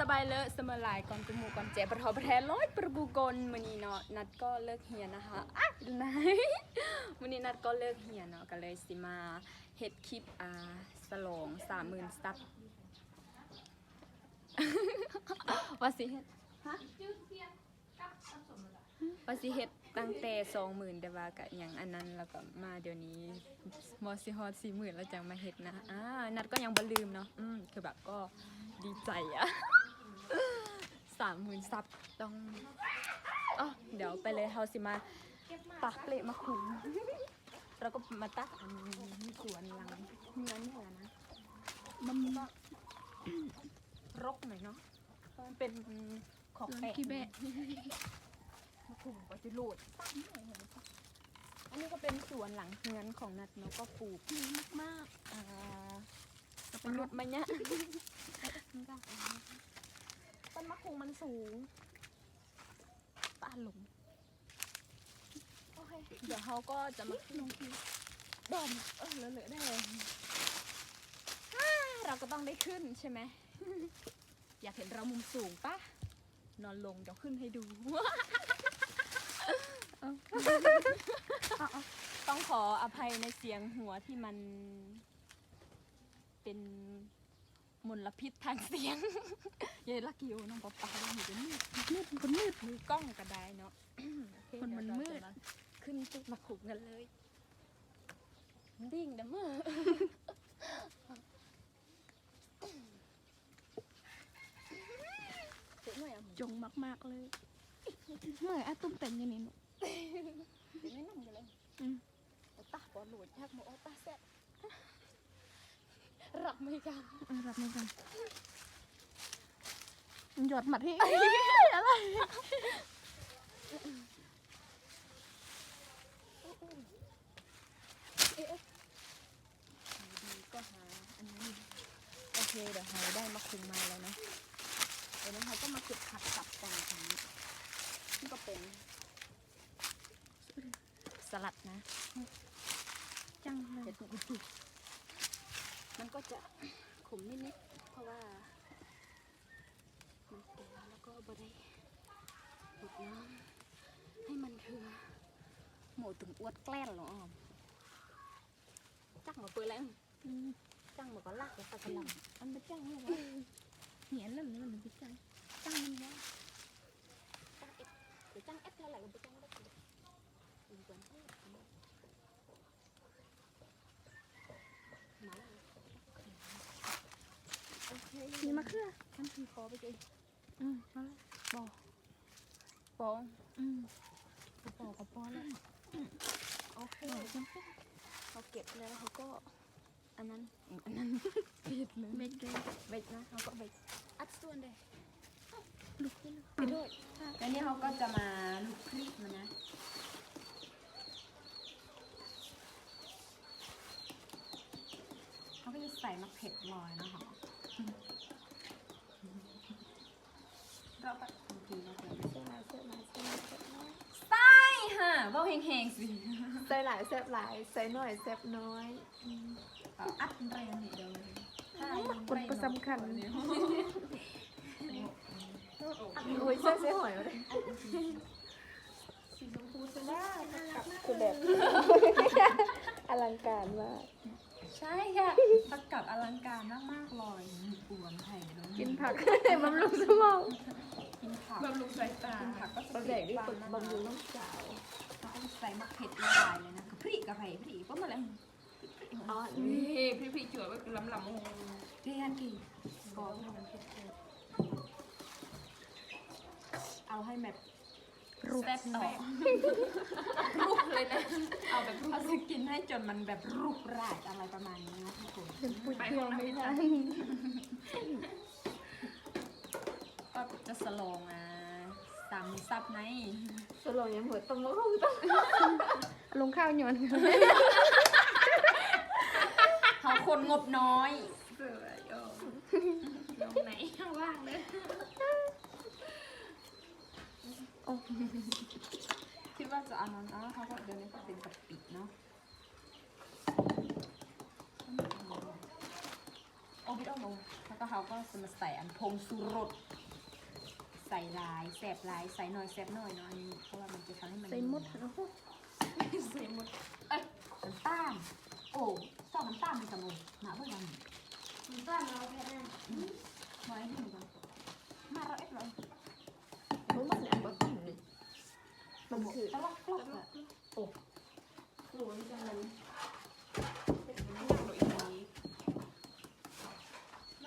สบายเลยสมอหลายก่อนกูมูก่อนเจ็บประทอประแทร้อยประกูกลมื้อนี้เนาะนัดก็เลิกเฮียนนะคะอะนายมื้อนี้นัดก็เลิกเฮียนเนาะก็เลยสิมาเฮ็ดคลิปอ่าสลอง30,000ซับว่าสิเฮ็ดฮะว่าสิเฮ็ดตั้งแต่20,000แต่ว่าก็อย่างอันนั้นแล้วก็มาเดี๋ยวนี้มอสิฮอด40,000แล้วจังมาเฮ็ดนะอ่านัดก็ยังบ่ลืมเนาะอืมคือแบบก็ดีใจอะ สามหมื่นซับต้องอ๋อเดี๋ยวไปเลยเฮาสิมาปักเปลมาคุมแล้วก็มาตักอันนี้สวนหลังเงินนี่แหละนะมันก็รกหน่อยเนาะเพราะมันเป็นของแปะขี้แบะมาคุมก็จะโหลดตั้งหน่อยเห็นปะอันนี้ก็เป็นสวนหลังเงินของนัดเนาะก็ปลูกมากอ่าเป็นรถมาเนี้ย ต้นมะคุงมันสูงป้าหลงโอเคเดี๋ยวเขาก็จะมาขึ้นลงที่ดอนเออเหลือๆได้เลยอ่าเราก็ต้องได้ขึ้นใช่ไหม อยากเห็นเรามุมสูงปะนอนลงเดี๋ยวขึ้นให้ดู ต้องขออภัยในเสียงหัวที่มันเป็น มลพิษทางเสียงยายลักกิโอน้องป๊าป๊าเราอยู่เป็นมืดมืดคนมืดมือกล้องก็ได้เนาะโอเคนมันเดี๋ยวมืเราดจะาขึ้นจุดมาขุกกันเลยดิ่งเด้อมือเจ๊หน่อยอะจงมากๆเลยเมื่ออาตุ้มเป็นอยังนี้หนูเจ๊ไม่นั่งกันเลยอืมแต่ตาบอหลุดยักโมโอตาแซ่บ รับไม่กันเออรับไม่กันหยอดหมัดให้ดีก็หาอันนี้โอเคเดี๋ยวเราได้มาคุมมาแล้วเนาะเดี๋ยวนั้นเราก็มาเก็บผักกลับกันทีนี้นี่ก็เป็น สลัดนะ จังเลเดี๋ยยวดูดู มันก็จะขมนิดๆเพราะว่า มันแก่แล้วก็บได้ดูดน้ำให้มันเถื่อหมูถึงอวดแกล้นเหรออ้อมจักหมาเปื่อยแล้วอืมจังหมาก็ลากแล้วตะกะลำอันเป็นจังเลยวะเหียนแล้วนี่มันเป็นจังจังมันวะ จังเอ็ดหรือจังเอ็ดเท่าไหร่ก็ไปจังได้เลยอีกวันเอ้ยมาแล้วโอเค นี่มะเขือ ท่านคือไปเลยอืมมาแล้วปอปออืมกระป๋อกระป๋อแล้วโอเคเออจังเขาเก็บแล้วเขาก็อันนั้นอันนั้นเบ็ดเลยเบ็ดเลยเบ็ดนะเขาก็เบ็ดอัดส่วนเลยลูกขึ้นไปด้วยแล้วนี่เขาก็จะมาลุกคลิปมันนะเขาก็จะใส่มะเผ็ดลอยนะคะเราไปบาง ทีเราเปิดเสื้อลายเสื้อลายเสื้อลายเสื้อลายใส่ค่ะว่าแหงๆสิใส่หลายแซ่บหลายใส่หน่อยแซ่บน้อยเอาอัดแรงนิดเดียวเลยคนประสำคัญเนี่ยอุ้ยเสื้อเสื้อหอยมาเลยคือแบบอลังการมากใช่ค่ะประกับอลังการมากๆเลยมีปวนไข่เนอะกินผักบำรุงสมอง กินผักบำรุงสายตากินผักก็บำแดกนี่ฝึกบำรุงน้องสาวเราก็ใส่มะเผ็ดละลายเลยนะกับพริกกับไผ่พริกก็มาเลยอ๋อนี่พี่พี่จวดว่าลำลำโอ้โหเรียนกี่ก็ให้มันเผ็ดๆเอาให้แบบรูปแซ่บต่อรูปเลยนะ เอาแบบเขาจะกินให้จนมันแบบรูปราดอะไรประมาณนี้นะทุกคนเป็นปุ๋ยเครื่องไม่ได้ ก็จะสโลงอะสามซับไงสโลยังหัวต้มแล้วต้องลงข้าวหย่อนเขาคนงบน้อยเสือโยมลงไหนข้างล่างเลยคิดว่าจะเอานั้นอะเขาก็เดี๋ยวนี้ก็เป็นกะปิเนาะโอเคดออกมาแล้วก็เขาก็จะมาใส่อันพงสุรส ใส่ลายแสบลายใส่หน่อยแสบหน่อยเนาะอันนี้เพราะว่ามันจะทำให้มันใส่มดเนาะใส่หมดเอ้ยน้ำตาลโอ้ชอบน้ำตาลเป็นสมุนหนาเบื่อมันมันต้านเราแค่นั้นไว้ให้หนึ่งก่อนมาเราเอ็ดเลยมันมันอันบ่กินนี่มันคือตลกตลกอะหนูมันจะมันน้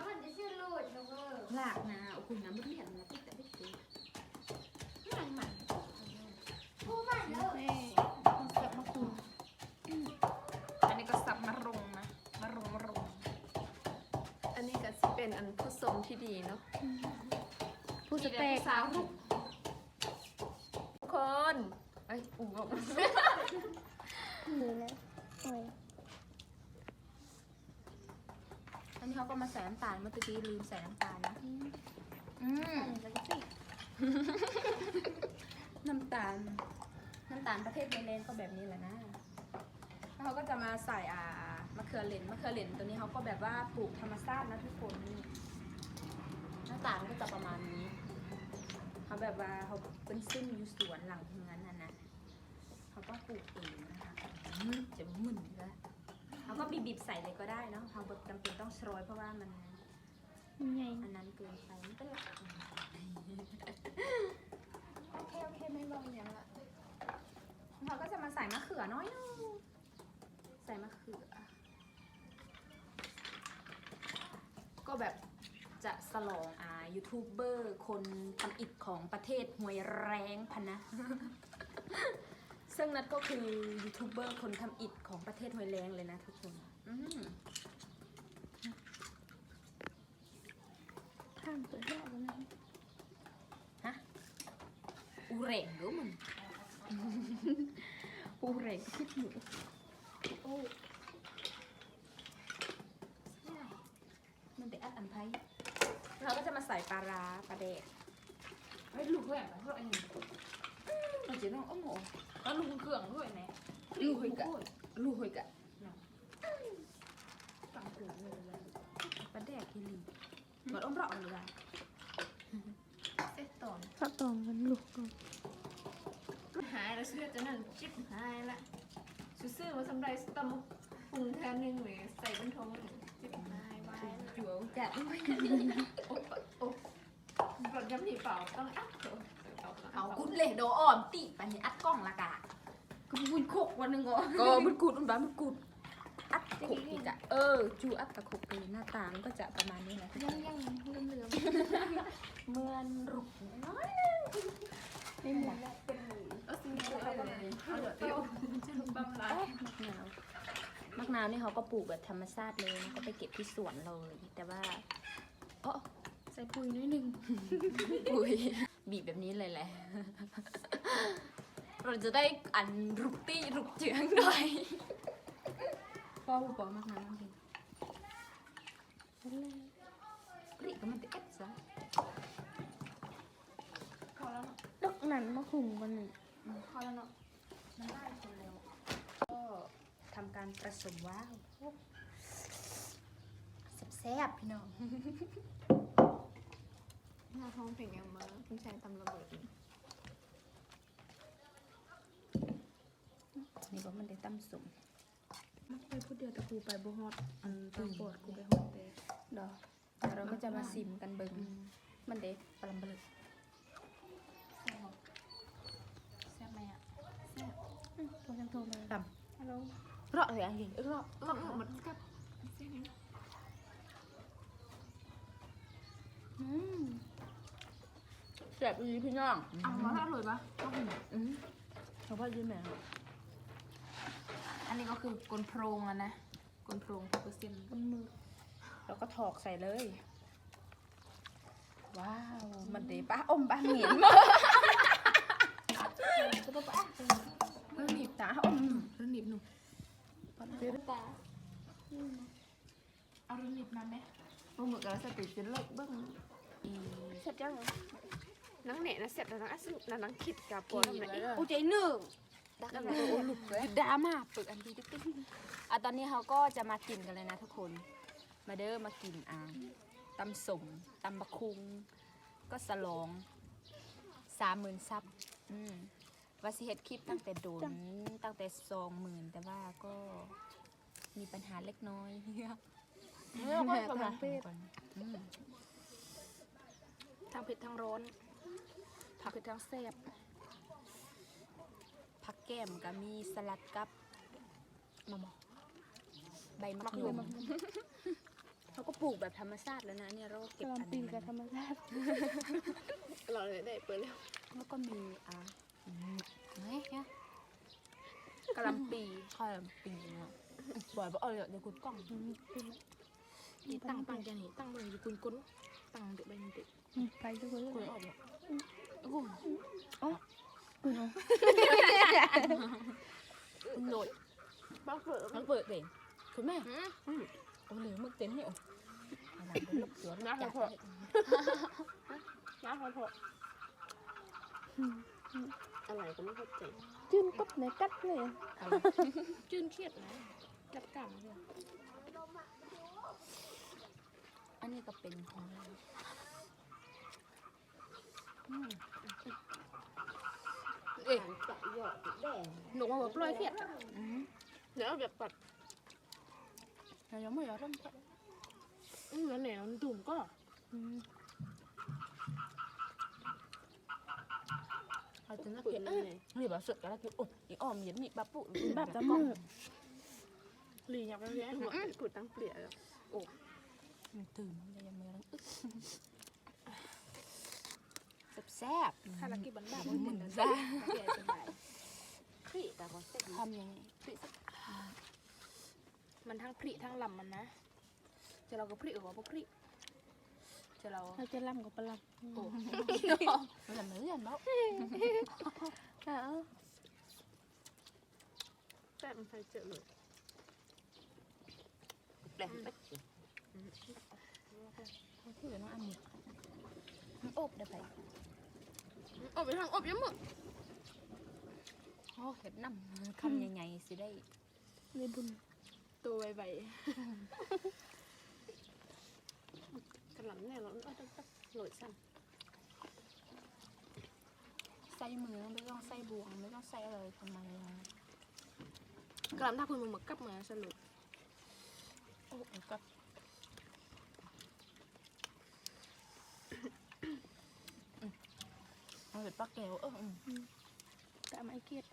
ำมันจะชื่อลูดนะเว้ยลากนะโอ้คุณน้ำมันเลี่ยนนะติ๊กแต่ไม่ตี มันมันผู้มันเลย แซ่บมากคุณ อันนี้ก็สับมารงนะมารงมารง อันนี้ก็สิเป็น อันผู้ทรงที่ดีเนาะผู้สเต็กสาวลูกทุกคนไอ้ยอู๋บอกนี่นะโอ้ยอันนี้เขาก็มาใส่น้ำตาลเมื่อกี้ลืมใส่น้ำตาลนะ อืมแล้วก็สิน้ำตาล น้ำตาลประเทศเนเธอร์แลนด์ก็แบบนี้แหละนะแล้วเขาก็จะมาใส่อ่ามะเขือเหลนมะเขือเหลนตัวนี้เขาก็แบบว่าปลูกธรรมชาตินะทุกคนนี่ หน้าตามันก็จะประมาณนี้ เขาแบบว่าเขาเป็นซึ่งอยู่สวนหลังเฮือนนั่นนะเขาก็ปลูกเองนะคะอืมจะมึนเลยเขาก็บีบๆใส่เลยก็ได้เนาะเขาแบบจำเป็นต้องโรยเพราะว่ามันมันใหญ่อันนั้นเกินไปไม่เป็นไรโอเคโอเคไม่บอกอย่างละเราก็จะมาใส่มะเขือน้อยนึงใส่มะเขือ ก็แบบจะส ลองอ่ายูทูบเบอร์คนทำอิฐของประเทศหวยแรงพันนะ ซึ่งนัดก็คือยูทูบเบอร์คนทำอิฐของประเทศหวยแรงเลยนะทุกคนอืมข้ามตัวแรกแล้วนะฮะอูเหร่งหรือมึงปูเหร็กพิษหมูโอ้ใช่มันเป็นอัดอันไพ เราก็จะมาใส่ปลาร้าปลาแดกเฮ้ยลูกเพื่อนเพื่อนอันนี้เราจะต้องโอ้โหแล้วลูกเครื่องด้วยไหมลูกหอยกะลูกหอยกะสั่งเครื่องเลยเลยปลาแดกที่ลีเหมือนอ้อมรอกเลยว่ะเซ็ตตอนข้าวตองกันลูกก่อนหายแล้วเสื้อจะนั่นจิ๊บหายละซื้อมาสำไรสตอมปรุงแทนหนึ่งเลยใส่บนท้องจิ๊บหายไว้จัวกะโอ้โอ้ รถยำหนีเปล่าต้องอัดเถอะเอากุดเลยโดอ่อนติปันนี้อัดกล้องละกะก็บุญโคกวันหนึ่งอะก็มันกุดมันบ้ามันกุดอัดตะคุกอีกอะเออจูอัดตะคุกเลยหน้าตามันก็จะประมาณนี้แหละยังยังเหลือมเหลือมเหมือนรุกน้อยไม่หมดเออสิ่งนี้เอาเลยเอาเดี๋ยวเดี๋ยวจะบำลายมะนาวมะนาวนี่เขาก็ปลูกแบบธรรมชาติเลยนะก็ไปเก็บที่สวนเลย แต่ว่าเอ๋อใส่ปุ๋ยนิดนึงอุ้ยบีบแบบนี้เลยแหละ เราจะได้อันรุกตี้รุกเจืองหน่อยพ่อผู้ปอมะนาวจริงกรีกก็มันจะเอ็ดซะพอแล้วดอกนั้นมาหุงกันหนึ่งพอแล้วเนาะมันได้คนเร็วก็ทำการผสมว้าวแซ่บๆพี่น้อง หน้าท้องเป็นยังมาคุณชายตำระเบิดนี่ก็มันได้ตั้มสมมักไปพูดเดียวแต่กูไปบ่ฮอดอันตัตัววปปววดดกูไปฮอดเด้ดอกเดี๋ยวเราก็จะมาซิมกันเบิ่งมันเด็ปลาบลึกแซ่บไหมอะตัวจังโทรมาตฮัลโหลำเราะเลยอะยิงเออเราะเออเออมันกับเส้นนี้อืม แซ่บอีพี่น้องเอามาถ้าอร่อยปะต้องอืมเขาพ่อยืนแม่อันนี้ก็คือกลโพรงอะนะกลโพรงเปอร์เซ็นต์บนมือแล้วก็ถอกใส่เลย ว้าว มันเดป้าอมป้าเหมียนมากจะต้องไปอะเออหนีบตาอมเรื่องหนีบหนูเดี๋ยวตาเอาเรื่องหนีบมาไหมบ่เหมือนกับสติจะเลิกเบิ่งเสร็จยัง นังเนะนะเสร็จแล้วนังอัสนุแล้วนังคิดกับปวดทำไมอีกอุใจหนึ่งดักอะไรโอ้หลุดเลยดราม่าปึกอันดีติ๊กติ๊กอะตอนนี้เขาก็จะมากินกันเลยนะทุกคน มาเด้อมากินอ่าตำสมตำบะคุง ก็สลองสามหมื่นซับอืมว่าสิเฮ็ดคลิปตั้งแต่โดนตั้งแต่สองหมื่นแต่ว่าก็มีปัญหาเล็กน้อยเฮ้ยเมื่อก็ประมาณอืมทางเผ็ดทางร้อน ผักเผ็ดทางแซ่บผักแก้มก็มีสลัดกับมะมอใบมะมักยเลยมมักเขาก็ปลูกแบบธรรมชาติแล้วนะเนี่ยเราก็เก็บกะหอันล่ำปีนี้กับธรรมชาติเราเลยได้เปิดแล้วแล้วก็มีอ่าอืมเฮ้ยเนี่ยกะหล่ำปีข้าวปีเนาะบ่อยบ่เอาเดี๋ยวคุณกล้องนี่ตั้งตั้งจะนี่ตั้งบนอยู่คุณกุ้นตั้งเด็กใบนี้เด็กไปทุกคนคุณออก เนี่ยคุณโหลดบ้าเปิดมันเปิดเองคุณแม่โอ้เหลือมึกเต็มนี่โอ้เอาหลังไปลบสวนจัดเลยน้ำพอพออะไรก็ไม่เข้าใจจืนกัดไหนกัดเลยเอาเลยจืนเครียดนะกัดกันเลยอันนี้ก็เป็นของ เราเอ๊ะจะหยอดแดงหนูมาแบบปล่อยเครียดอืมเดี๋ยวแบบปัดเรายังไม่ยอมเริ่มต้นอืมแล้วไหนมันตุ่มก็เราจะนักปุ๋ยเก็ตนี่เอ้ยไงนี่แบบสุดกันแล้วคือโอ้ยอีอ้อมเย็นนี่บับปุ๊แบบจะมือหลีอยากไปแย่หัวปุ๋ยตั้งเปลี่ยแล้วมันตื่นเลยยังไม่รังอึ๊ก แซ่บ ถ้าลักกี้บันดาๆบนหมึนึ่งงนะแซ่บแก่สบายพริแต่ก็เซ็ตทำยังไงมันทั้งพริทั้งลำมันนะจะเราก็พริกับว่าพริจะเราเราจะลำกับปลาโอ้มันทำเนื้อยันเนาะแต่มันใส่เจอเลยแปลงไปที่เหลือน้องอันนี้มันอบได้ไป อบไปทางอบยังมึงโอ้เห็ดน้ำคำใหญ่ๆสิได้เลยบุญตัวใบกระหล่ำเนี่ยเราต้องต้องโหลดซ้ใส่มือไม่ต้องใส่บวงไม่ต้องใส่อะไรทำไมอะๆกลับถ้าคุณมึงมากลับมาสรุปโอ้ยก็ เอาเห็ดปลาแก้วเออแต่ไม่เกลียด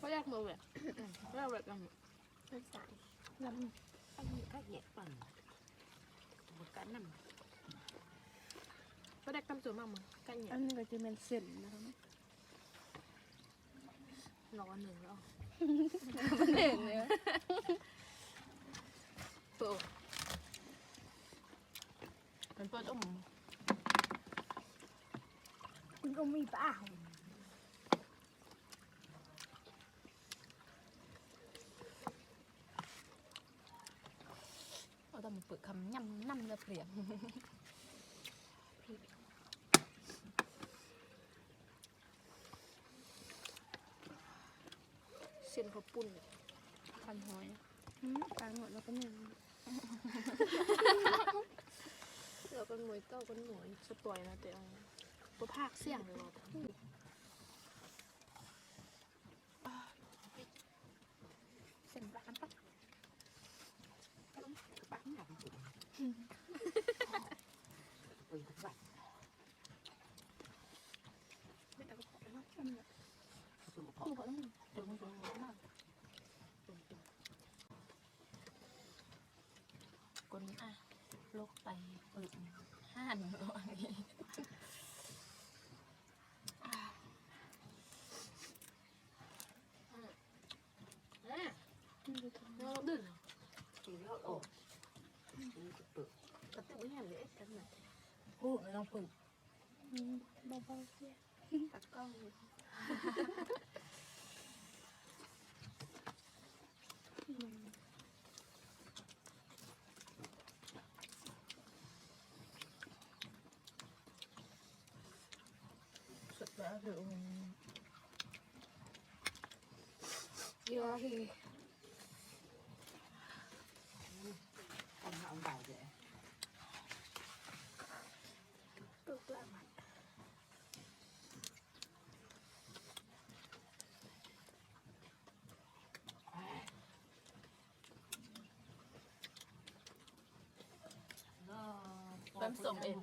ก็อยากมือแบบก็อยากแบบกันม่ใส่ลำอันนี้ก็แยกปั่นหมดกันน้ำำก็ได้กำตัวมากมั้งกันเนี่ยอันนี้ก็จะเป็นเส้นนะครับรอหนึ่งแล้วหนึ่งเลยโตมันเปิดอุ้ม คุณก็มีป้าเอาแต่มันเปิดคำย่ำน้ำเลยเปลี่ยนเส้นข้าวปุ้นพันหอยกลางหมดแล้วก็หนึ่งเราเป็นมวยเต้าเป็นหมวยสปอยนะแต่เอาตัวภาคเสี่ยงเลยเราเส้นปลาปักปังดังปุ๋ยปุ๋ยทุกวันไม่เอาก็พอแล้วปุ๋ยพอคู่พอแล้วเดี๋ยวมันจะงงมากกลอะลกไปปึกห้านอนนี้เราดึง ปุ๋ยแล้วโอ้ปุ๋ย ปุ๋ยกระตุ้นอย่างนี้กันนะพูดไม่ต้องปึก เบาๆเสี่ย ตะก้อง สุดแล้วคือ เยอะที เเติมสมเอง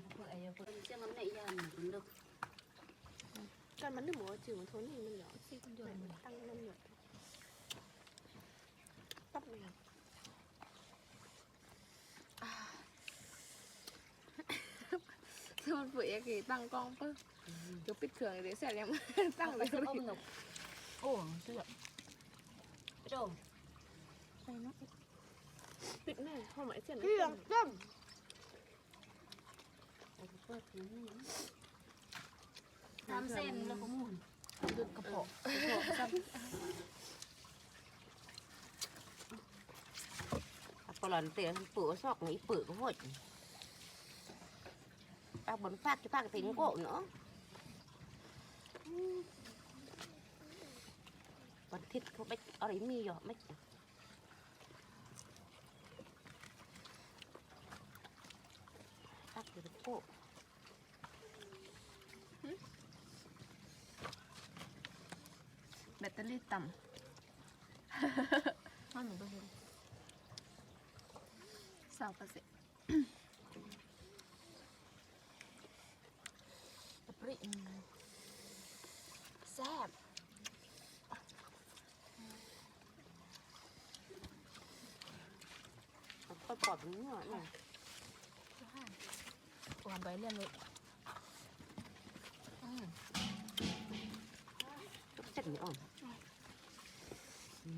กันมันนึกหมูจืดมันทนนี่มันเหรอซี่มันหยดมันตั้งมันหยดปั๊บเลยถ้ามันเปื่อยกี่ตั้งกล้องปึ๊บเดี๋ยวปิดเครื่องเลยวเสร็จยังตั้งเลยโอ้เสื้อไปดูปิดแน่ห้องหมายเสียนเสื้องเต็ม จ้ำเส้นแล้วก็มุนดึกกระเพาะปลอนเตียปื้อซอกนี่ปื้อก็หดเอาบนฟากจะฟากติงโก้เนาะวันทิศเขาไปอะไรมีหรอไม่ฟากติงโก้ แบตเตอรี่ต่ห้าหนูไปเห็นำสาวเปอร์เซ็นต์ปริแซ่บก็ปลอดเนื้อเนี่ยวางไปเรื่อยเลยทุกเส้นนี่อ่อนอืมคือลำออกได้เล่นห้ากระเพาะเลยเดี๋ยวอีกไปจุกุดกล้องเ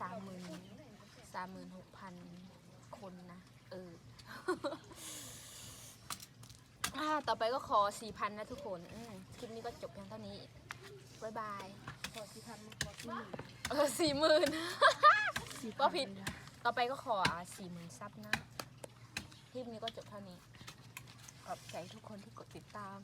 สามหมื่นสามหมื่นหกพันคนนะ เออต่อไปก็ขอสี่พันนะทุกคนคลิปนี้ก็จบเพียงเท่านี้บ๊ายบายขอสี่พันขอสี่หมื่นเออสี่หมื่นว่าผิด ต่อไปก็ขอสี่หมื่นซับนะ คลิปนี้ก็จบเท่านี้ ขอบใจทุกคนที่กดติดตาม